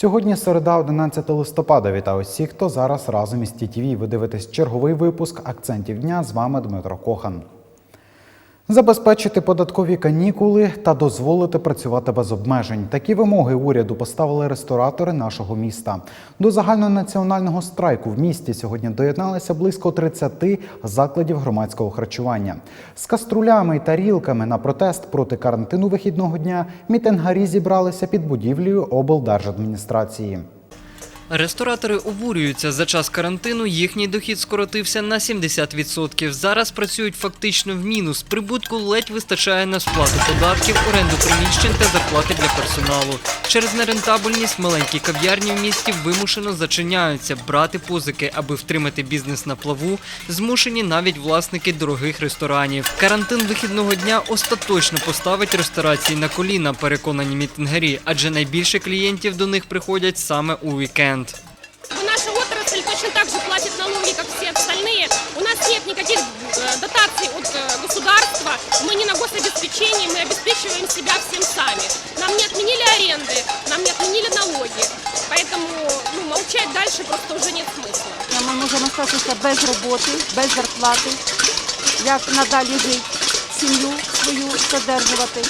Сьогодні середа, 11 листопада. Вітаю всіх, хто зараз разом із ТІТІВІ. Ви дивитесь черговий випуск акцентів дня. З вами Дмитро Кохан. Забезпечити податкові канікули та дозволити працювати без обмежень. Такі вимоги уряду поставили ресторатори нашого міста. До загальнонаціонального страйку в місті сьогодні доєдналися близько 30 закладів громадського харчування. З каструлями і тарілками на протест проти карантину вихідного дня мітингарі зібралися під будівлею облдержадміністрації. Ресторатори обурюються. За час карантину їхній дохід скоротився на 70%. Зараз працюють фактично в мінус. Прибутку ледь вистачає на сплату податків, оренду приміщень та зарплати для персоналу. Через нерентабельність маленькі кав'ярні в місті вимушено зачиняються. Брати позики, аби втримати бізнес на плаву, змушені навіть власники дорогих ресторанів. Карантин вихідного дня остаточно поставить ресторації на коліна, переконані мітингарі, адже найбільше клієнтів до них приходять саме у вікенд Наша отрасль точно так же платит налоги, как все остальные. У нас нет никаких э, дотаций от э, государства. Мы не на гособеспечении, мы обеспечиваем себя всем сами. Нам не отменили аренды, нам не отменили налоги. Поэтому ну, молчать дальше просто уже нет смысла. Ми можемо залишитися без роботи, без зарплати. Як надалі жити, сім'ю свою содержувати.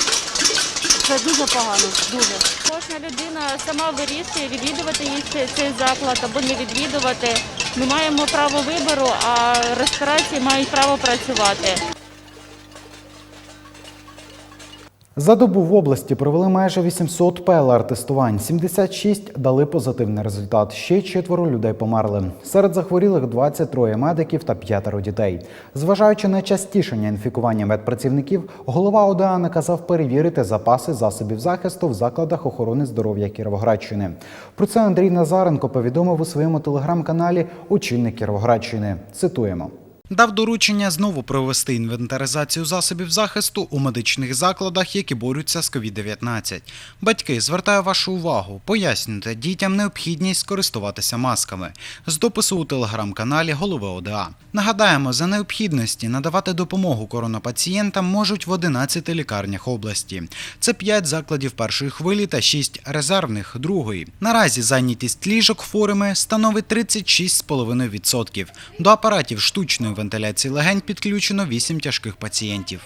Це дуже погано, дуже. Кожна людина сама вирішує, відвідувати їй цей- заклад або не відвідувати. Ми маємо право вибору, а ресторації мають право працювати. За добу в області провели майже 800 ПЛР-тестувань. 76 дали позитивний результат. Ще четверо людей померли. Серед захворілих 23 медиків та п'ятеро дітей. Зважаючи на частішення інфікування медпрацівників, голова ОДА наказав перевірити запаси засобів захисту в закладах охорони здоров'я Кіровоградщини. Про це Андрій Назаренко повідомив у своєму телеграм-каналі Очільник Кіровоградщини. Цитуємо. Дав доручення знову провести інвентаризацію засобів захисту у медичних закладах, які борються з COVID-19. Батьки, звертаю вашу увагу, пояснюйте дітям необхідність користуватися масками з допису у телеграм-каналі голови ОДА. Нагадаємо, за необхідності надавати допомогу коронапацієнтам можуть в 11 лікарнях області. Це 5 закладів першої хвилі та 6 резервних другої. Наразі зайнятість ліжок хворими становить 36,5%. До апаратів штучної вентиляції легень підключено 8 тяжких пацієнтів.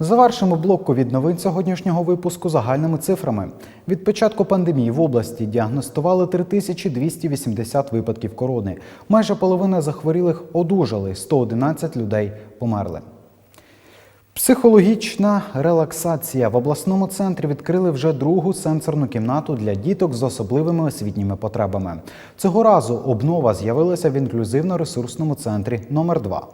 Завершимо блок ковід новин сьогоднішнього випуску загальними цифрами. Від початку пандемії в області діагностували 3280 випадків корони. Майже половина захворілих одужали, 111 людей померли. Психологічна релаксація в обласному центрі відкрили вже другу сенсорну кімнату для діток з особливими освітніми потребами. Цього разу обнова з'явилася в інклюзивно-ресурсному центрі номер 2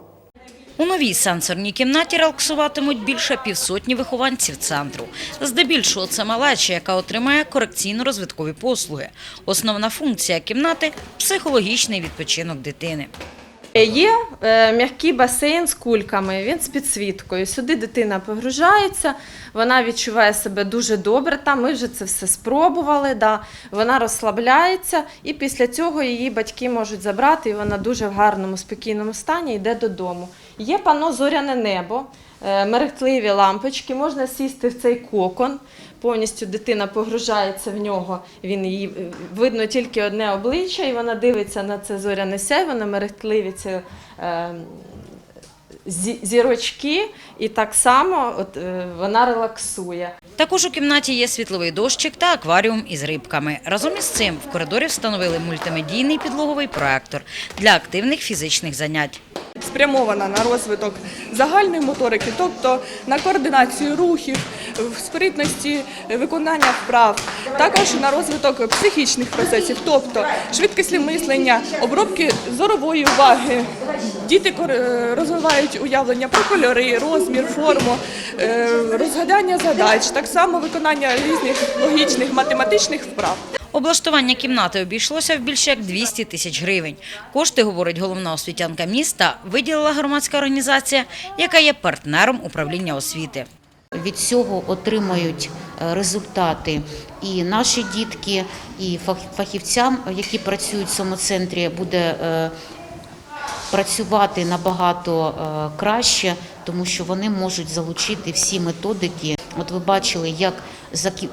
У новій сенсорній кімнаті релаксуватимуть більше півсотні вихованців центру. Здебільшого це малеча, яка отримає корекційно-розвиткові послуги. Основна функція кімнати – психологічний відпочинок дитини. Є е, м'який басейн з кульками, він з підсвіткою. Сюди дитина погружається, вона відчуває себе дуже добре. Там ми вже це все спробували. Да. Вона розслабляється, і після цього її батьки можуть забрати, і вона дуже в гарному, спокійному стані йде додому. Є пано зоряне небо, е, мерехтливі лампочки, можна сісти в цей кокон. Повністю дитина погружається в нього. Він її е, видно тільки одне обличчя, і вона дивиться на це зоряне сяйво, на мерехтливі ці е, зірочки, і так само от, е, вона релаксує. Також у кімнаті є світловий дощик та акваріум із рибками. Разом із цим в коридорі встановили мультимедійний підлоговий проектор для активних фізичних занять. спрямована на розвиток загальної моторики, тобто на координацію рухів, в спритності виконання вправ, також на розвиток психічних процесів, тобто швидкісне мислення, обробки зорової уваги. Діти е, розвивають уявлення про кольори, розмір, форму, е, розгадання задач, так само виконання різних логічних математичних вправ. Облаштування кімнати обійшлося в більше як 200 тисяч гривень. Кошти, говорить головна освітянка міста, виділила громадська організація, яка є партнером управління освіти. Від цього отримають е, результати і наші дітки, і фах- фахівцям, які працюють в цьому центрі, буде працювати набагато е, краще, тому що вони можуть залучити всі методики. От ви бачили, як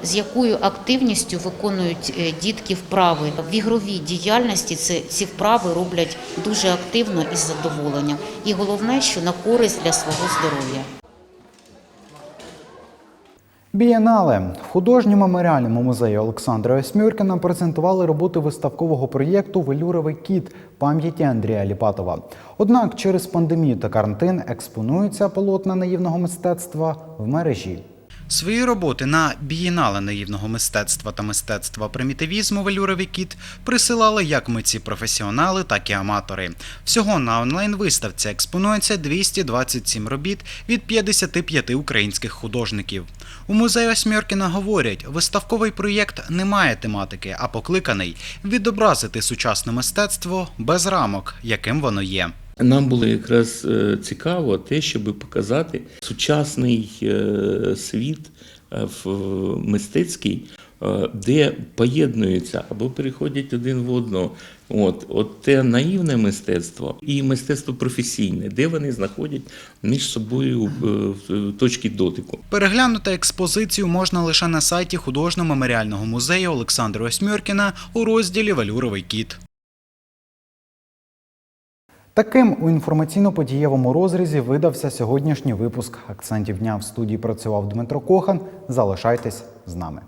з якою активністю виконують е, дітки вправи в ігровій діяльності. Це ці вправи роблять дуже активно і з задоволенням. І головне, що на користь для свого здоров'я. Бієнале в художньому меморіальному музеї Олександра Осьмюркіна презентували роботи виставкового проєкту Велюровий кіт пам'яті Андрія Ліпатова. Однак через пандемію та карантин експонуються полотна наївного мистецтва в мережі. Свої роботи на бієнале наївного мистецтва та мистецтва примітивізму Велюровий кіт присилали як митці професіонали, так і аматори. Всього на онлайн-виставці експонується 227 робіт від 55 українських художників. У музеї Осьміркіна говорять, виставковий проєкт не має тематики, а покликаний відобразити сучасне мистецтво без рамок, яким воно є. Нам було якраз е, цікаво те, щоб показати сучасний е, світ е, в мистецький, де поєднуються або переходять один в одного. От, от те наївне мистецтво і мистецтво професійне, де вони знаходять між собою точки дотику. Переглянути експозицію можна лише на сайті художньо-меморіального музею Олександра Осьміркіна у розділі Велюровий кіт. Таким у інформаційно-подієвому розрізі видався сьогоднішній випуск акцентів дня. В студії працював Дмитро Кохан. Залишайтесь з нами.